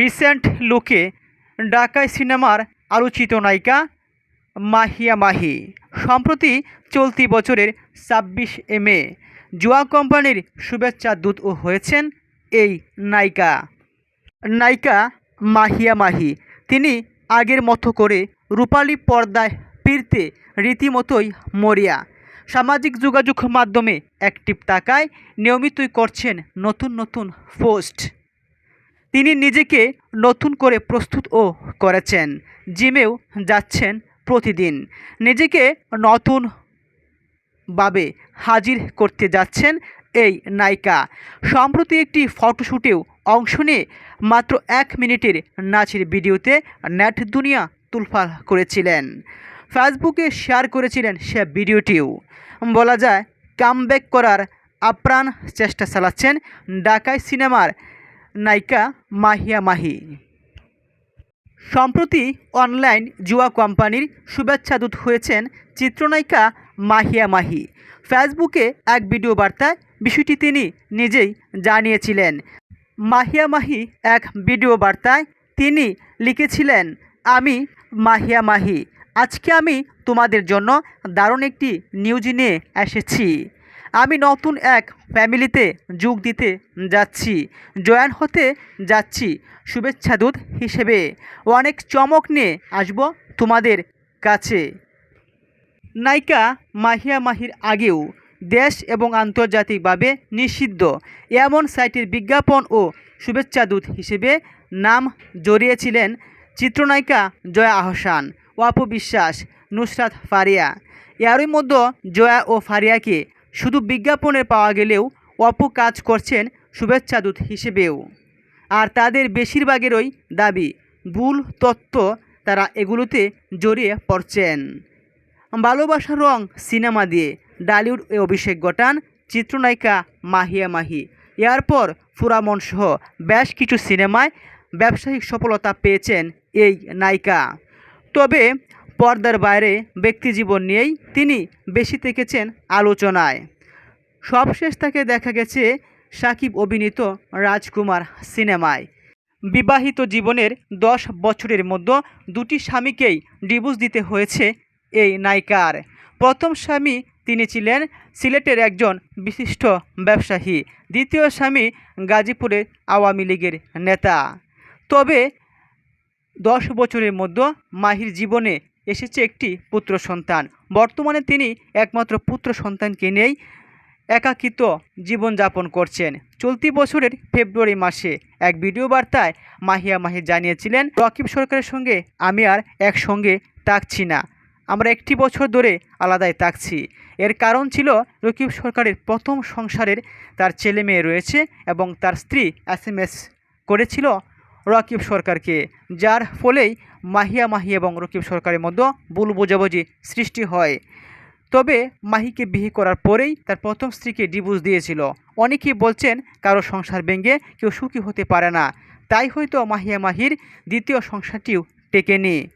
Recent লুকে ঢাকায় সিনেমার আলোচিত নায়িকা মাহিয়া মাহি। সম্প্রতি চলতি বছরের ছাব্বিশ মে, জুয়া কোম্পানির শুভেচ্ছা দূতও হয়েছেন এই নায়িকা। নায়িকা মাহিয়া মাহি, তিনি আগের মতো করে রূপালী পর্দায় ফিরতে রীতিমতোই মরিয়া। সামাজিক যোগাযোগ মাধ্যমে অ্যাক্টিভ থাকায় নিয়মিতই করছেন নতুন নতুন পোস্ট। তিনি নিজেকে নতুন করে প্রস্তুতও করেছেন। জিমেও যাচ্ছেন প্রতিদিন। নিজেকে নতুনভাবে হাজির করতে যাচ্ছেন এই নায়িকা। সম্প্রতি একটি ফটোশ্যুটেও অংশ নিয়ে মাত্র এক মিনিটের নাচের ভিডিওতে নেট দুনিয়া তুলফাল করেছিলেন। ফেসবুকে শেয়ার করেছিলেন সে ভিডিওটিও। বলা যায়, কামব্যাক করার আপ্রাণ চেষ্টা চালাচ্ছেন ঢাকায় সিনেমার নায়িকা মাহিয়া মাহি। সম্প্রতি অনলাইন জুয়া কোম্পানির শুভেচ্ছাদূত হয়েছেন চিত্রনায়িকা মাহিয়া মাহি। ফেসবুকে এক ভিডিও বার্তায় বিষয়টি তিনি নিজেই জানিয়েছিলেন। মাহিয়া মাহি এক ভিডিও বার্তায় তিনি লিখেছিলেন, আমি মাহিয়া মাহি। আজকে আমি তোমাদের জন্য দারুণ একটি নিউজ নিয়ে এসেছি। আমি নতুন এক ফ্যামিলিতে যোগ দিতে যাচ্ছি, জয়েন হতে যাচ্ছি শুভেচ্ছাদূত হিসেবে। অনেক চমক নিয়ে আসব তোমাদের কাছে। নায়িকা মাহিয়া মাহির আগেও দেশ এবং আন্তর্জাতিকভাবে নিষিদ্ধ। এমন সাইটের বিজ্ঞাপন ও শুভেচ্ছাদূত হিসেবে নাম জড়িয়েছিলেন চিত্রনায়িকা জয়া আহসান, অপু বিশ্বাস, নুসরাত ফারিয়া। এরই মধ্যে জয়া ও ফারিয়াকে শুধু বিজ্ঞাপনে পাওয়া গেলেও অপু কাজ করছেন শুভেচ্ছাদূত হিসেবেও। আর তাদের বেশিরভাগেরই দাবি, ভুল তত্ত্ব তারা এগুলোতে জড়িয়ে পড়ছেন। ভালোবাসার রং সিনেমা দিয়ে, ডালিউড এ অভিষেক ঘটান চিত্রনায়িকা মাহিয়া মাহি। এরপর ফুরামন সহ বেশ কিছু সিনেমায় ব্যবসায়িক সফলতা পেয়েছেন এই নায়িকা। তবে পর্দার বাইরে ব্যক্তিজীবন নিয়েই তিনি বেশি থেকেছেন আলোচনায়। সবশেষ তাকে দেখা গেছে সাকিব অভিনীত রাজকুমার সিনেমায়। বিবাহিত জীবনের দশ বছরের মধ্যে দুটি স্বামীকেই ডিভোর্স দিতে হয়েছে এই নায়িকার। প্রথম স্বামী তিনি ছিলেন সিলেটের একজন বিশিষ্ট ব্যবসায়ী, দ্বিতীয় স্বামী গাজীপুরের আওয়ামী লীগের নেতা। তবে দশ বছরের মধ্যে মাহির জীবনে এসেছে একটি পুত্র সন্তান। বর্তমানে তিনি একমাত্র পুত্র সন্তানকে নিয়েই একাকিত জীবনযাপন করছেন। চলতি বছরের ফেব্রুয়ারি মাসে এক ভিডিও বার্তায় মাহিয়া মাহি জানিয়েছিলেন, রকিব সরকারের সঙ্গে আমি আর একসঙ্গে তাকছি না। আমরা একটি বছর ধরে আলাদাই থাকছি। এর কারণ ছিল রকিব সরকারের প্রথম সংসারের তার ছেলে মেয়ে রয়েছে এবং তার স্ত্রী এস করেছিল রকিব সরকারকে, যার ফলেই মাহিয়া মাহি এবং রকিব সরকারের মধ্যে ভুল বোঝাবুঝি সৃষ্টি হয়। তবে মাহিকে বিয়ে করার পরেই তার প্রথম স্ত্রীকে ডিভোর্স দিয়েছিল। অনেকেই বলছেন, কারও সংসার ভেঙে কেউ সুখী হতে পারে না। তাই হয়তো মাহিয়া মাহির দ্বিতীয় সংসারটিও টেকেনি।